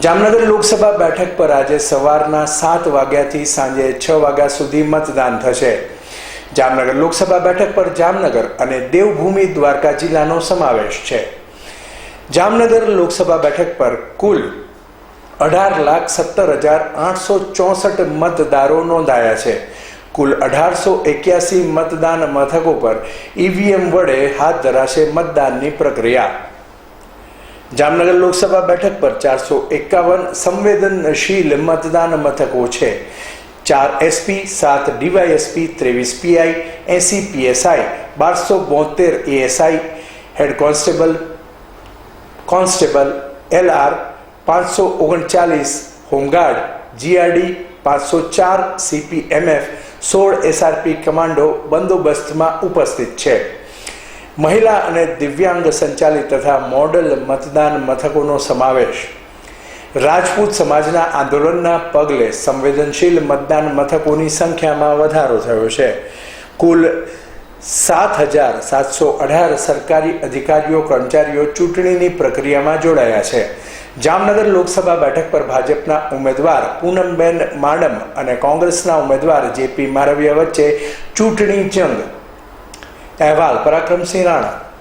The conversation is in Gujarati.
જામનગર લોકસભા બેઠક પર આજે સવારના સાત વાગ્યાથી સાંજે છ વાગ્યા સુધી મતદાન થશે. જામનગર લોકસભા બેઠક પર જામનગર અને દેવભૂમિ દ્વારકા જિલ્લાનો સમાવેશ છે. જામનગર લોકસભા બેઠક પર કુલ અઢાર લાખ સત્તર હજાર આઠસો ચોસઠ મતદારો નોંધાયા છે. કુલ અઢારસો એક્યાસી મતદાન મથકો પર ઈવીએમ વડે હાથ ધરાશે મતદાનની પ્રક્રિયા. જામનગર લોકસભા બેઠક પર ચારસો એકાવન સંવેદનશીલ મતદાન મથકો છે. ચાર એસપી, સાત ડીવાયએસપી, ત્રેવીસ પીઆઈ, એસી પીએસઆઈ, બારસો બોતેર ASI, head constable constable, LR, પાંચસો ઓગણચાલીસ, હોમગાર્ડ, જીઆરડી, પાંચસો ચાર, સીપીએમએફ, સોળ એસઆરપી કમાન્ડો બંદોબસ્તમાં ઉપસ્થિત છે. મહિલા અને દિવ્યાંગ સંચાલિત તથા મોડલ મતદાન મથકોનો સમાવેશ. રાજપૂત સમાજના આંદોલનના પગલે સંવેદનશીલ મતદાન મથકોની સંખ્યામાં વધારો થયો છે. કુલ સાત હજાર સાતસો અઢાર સરકારી અધિકારીઓ, કર્મચારીઓ ચૂંટણીની પ્રક્રિયામાં જોડાયા છે. જામનગર લોકસભા બેઠક પર ભાજપના ઉમેદવાર પૂનમબેન માડમ અને કોંગ્રેસના ઉમેદવાર જેપી મારવિયા વચ્ચે ચૂંટણી જંગ અહેવાલ પરાક્રમસિંહ રાણા